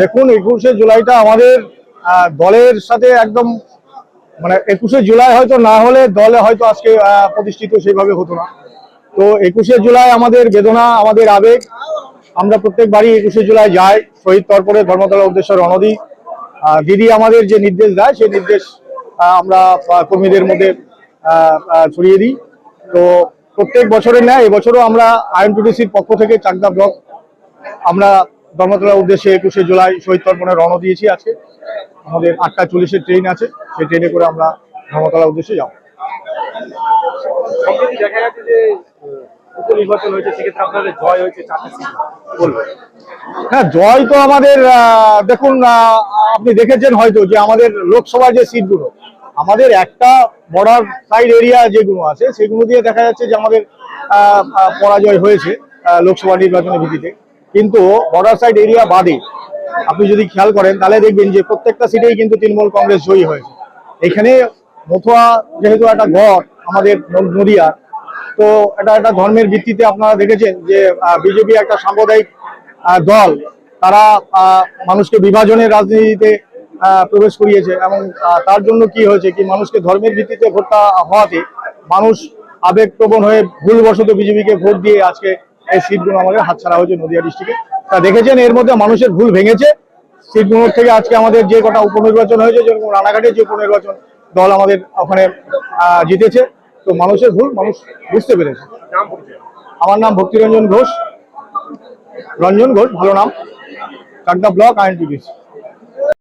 দেখুন, একুশে জুলাইটা আমাদের দলের সাথে একদম মানে একুশে জুলাই হয়তো না হলে দলে হয়তো আজকে প্রতিষ্ঠিত সেইভাবে হতো না। তো একুশে জুলাই আমাদের বেদনা, আমাদের আবেগ। আমরা প্রত্যেকবারই একুশে জুলাই যাই, শহীদ তর্পণে ধর্মতলা উদ্দেশ্যে রণদি। দিদি আমাদের যে নির্দেশ দেয়, সেই নির্দেশ আমরা কর্মীদের মধ্যে ছড়িয়ে দিই। তো প্রত্যেক বছরের ন্যায়, এবছরও আমরা আইএনটিডিসির পক্ষ থেকে চাকদা ব্লক, আমরা ধর্মতলার উদ্দেশ্যে একুশে জুলাই শহীদ তর্পণে রওনা দিয়েছি আজকে। আমাদের আটটা চল্লিশের ট্রেন আছে সেই ট্রেনে করে আমরা ধর্মতলার উদ্দেশ্যে যাব। দেখা যাচ্ছে যে উপনির্বাচন হয়েছে সেক্ষেত্রে আপনাদের জয় হয়েছে চারটে সিট। কি বলবেন? হ্যাঁ জয় তো আমাদের দেখুন আপনি দেখেছেন হয়তো যে আমাদের লোকসভা যে সিটগুলো আমাদের একটা বর্ডার সাইড এরিয়া যেগুলো আছে সেগুলো দিয়ে দেখা যাচ্ছে যে আমাদের পরাজয় হয়েছে লোকসভা নির্বাচনের ভিত্তিতে। কিন্তু বর্ডার সাইড এরিয়া বাদে আপনি যদি খেয়াল করেন, তাহলে দেখবেন যে প্রত্যেকটা সিটেই কিন্তু তৃণমূল কংগ্রেস জয়ী হয়েছে। এখানে মথুয়া যেহেতু একটা গড় আমাদের ন- নদিয়ার তো এটা একটা ধর্মের ভিত্তিতে আপনারা দেখেছেন যে বিজেপি একটা সাম্প্রদায়িক দল, তারা মানুষকে বিভাজনের রাজনীতিতে প্রবেশ করিয়েছে এবং তার জন্য কি হয়েছে কি, মানুষকে ধর্মের ভিত্তিতে ভোটটা হওয়াতে মানুষ আবেগপ্রবণ হয়ে ভুলবশত বিজেপিকে ভোট দিয়ে আজকে এই সিটগুলো আমাদের হাতছাড়া হয়েছে নদিয়া ডিস্ট্রিক্টে তা দেখেছেন এর মধ্যে মানুষের ভুল ভেঙেছে। সিটগুলোর থেকে আজকে আমাদের যে কটা উপনির্বাচন হয়েছে যেরকম রানাঘাটে যে উপনির্বাচন দল আমাদের ওখানে জিতেছে। তো মানুষের ভুল মানুষ বুঝতে পেরেছে। আমার নাম ভক্তিরঞ্জন ঘোষ। রঞ্জন ঘোষ ভালো নাম। কাকদা ব্লক আইএনটিপিসি